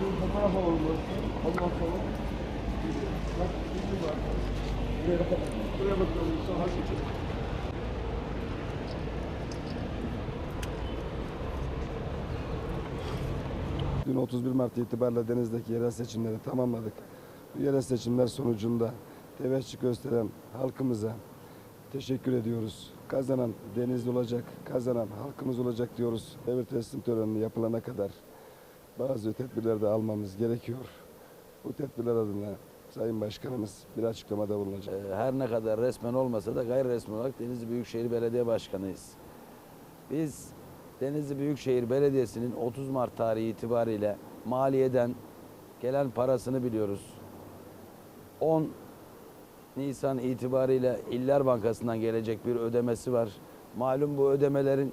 bir fotoğraf alalım. Ondan sonra. Bak, şimdi var. Buraya bakalım. Buraya bakalım. Sağa geçelim. Dün 31 Mart itibariyle denizdeki yerel seçimleri tamamladık. Bu yerel seçimler sonucunda teveccüh gösteren halkımıza teşekkür ediyoruz. Kazanan Denizli olacak, kazanan halkımız olacak diyoruz. Devir teslim töreni yapılana kadar bazı tedbirler de almamız gerekiyor. Bu tedbirler adına Sayın Başkanımız bir açıklamada bulunacak. Ee, Her ne kadar resmen olmasa da gayri resmi olarak Denizli Büyükşehir Belediye Başkanıyız. Biz Denizli Büyükşehir Belediyesi'nin 30 Mart tarihi itibariyle maliyeden gelen parasını biliyoruz. 10 Nisan itibariyle İller Bankası'ndan gelecek bir ödemesi var. Malum bu ödemelerin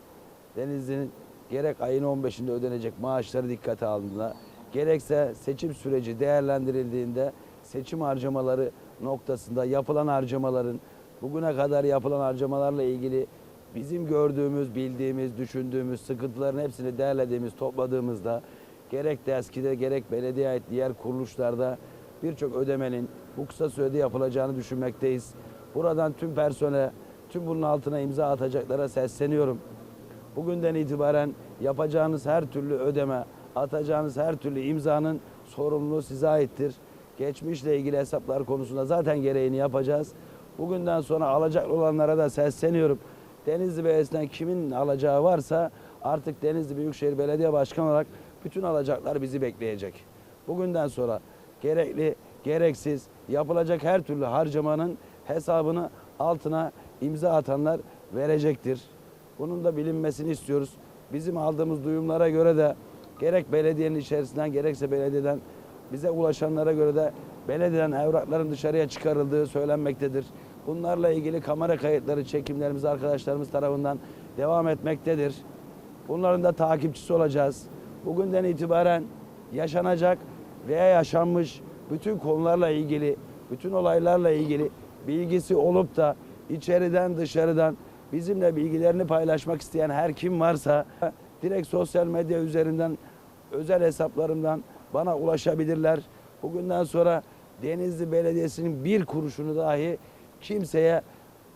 Denizli'nin gerek ayın 15'inde ödenecek maaşları dikkate alındığında gerekse seçim süreci değerlendirildiğinde seçim harcamaları noktasında yapılan harcamaların bugüne kadar yapılan harcamalarla ilgili bizim gördüğümüz, bildiğimiz, düşündüğümüz sıkıntıların hepsini değerlediğimiz, topladığımızda gerek DESKİ'de gerek belediye ait diğer kuruluşlarda birçok ödemenin bu kısa sürede yapılacağını düşünmekteyiz. Buradan tüm personele, tüm bunun altına imza atacaklara sesleniyorum. Bugünden itibaren yapacağınız her türlü ödeme, atacağınız her türlü imzanın sorumluluğu size aittir. Geçmişle ilgili hesaplar konusunda zaten gereğini yapacağız. Bugünden sonra alacaklı olanlara da sesleniyorum. Denizli Belediyesi'nden kimin alacağı varsa artık Denizli Büyükşehir Belediye Başkanı olarak bütün alacaklar bizi bekleyecek. Bugünden sonra gerekli, gereksiz yapılacak her türlü harcamanın hesabını altına imza atanlar verecektir. Bunun da bilinmesini istiyoruz. Bizim aldığımız duyumlara göre de gerek belediyenin içerisinden gerekse belediyeden bize ulaşanlara göre de belediyeden evrakların dışarıya çıkarıldığı söylenmektedir. Bunlarla ilgili kamera kayıtları, çekimlerimiz arkadaşlarımız tarafından devam etmektedir. Bunların da takipçisi olacağız. Bugünden itibaren yaşanacak veya yaşanmış bütün konularla ilgili, bütün olaylarla ilgili bilgisi olup da içeriden dışarıdan bizimle bilgilerini paylaşmak isteyen her kim varsa direkt sosyal medya üzerinden özel hesaplarımdan bana ulaşabilirler. Bugünden sonra Denizli Belediyesi'nin bir kuruşunu dahi kimseye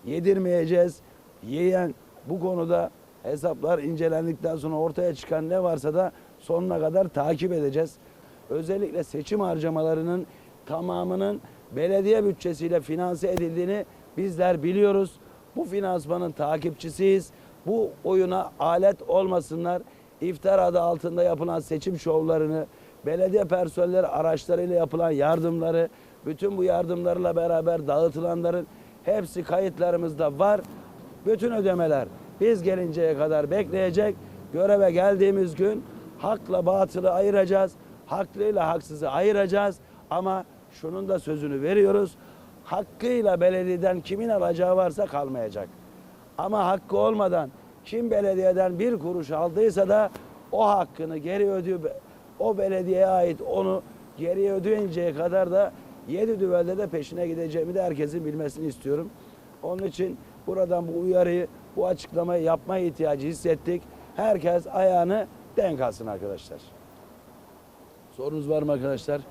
yedirmeyeceğiz. Yiyen bu konuda hesaplar incelendikten sonra ortaya çıkan ne varsa da sonuna kadar takip edeceğiz. Özellikle seçim harcamalarının tamamının belediye bütçesiyle finanse edildiğini bizler biliyoruz. Bu finansmanın takipçisiyiz. Bu oyuna alet olmasınlar. İftar adı altında yapılan seçim şovlarını, belediye personelleri araçlarıyla yapılan yardımları, bütün bu yardımlarla beraber dağıtılanların hepsi kayıtlarımızda var. Bütün ödemeler biz gelinceye kadar bekleyecek. Göreve geldiğimiz gün hakla batılı ayıracağız. Haklıyla haksızı ayıracağız. Ama şunun da sözünü veriyoruz. Hakkıyla belediyeden kimin alacağı varsa kalmayacak. Ama hakkı olmadan kim belediyeden bir kuruş aldıysa da o hakkını geri ödüyor. O belediyeye ait onu geriye ödeyinceye kadar da yedi düvelde de peşine gideceğimi de herkesin bilmesini istiyorum. Onun için buradan bu uyarıyı, bu açıklamayı yapma ihtiyacı hissettik. Herkes ayağını denk alsın arkadaşlar. Sorunuz var mı arkadaşlar?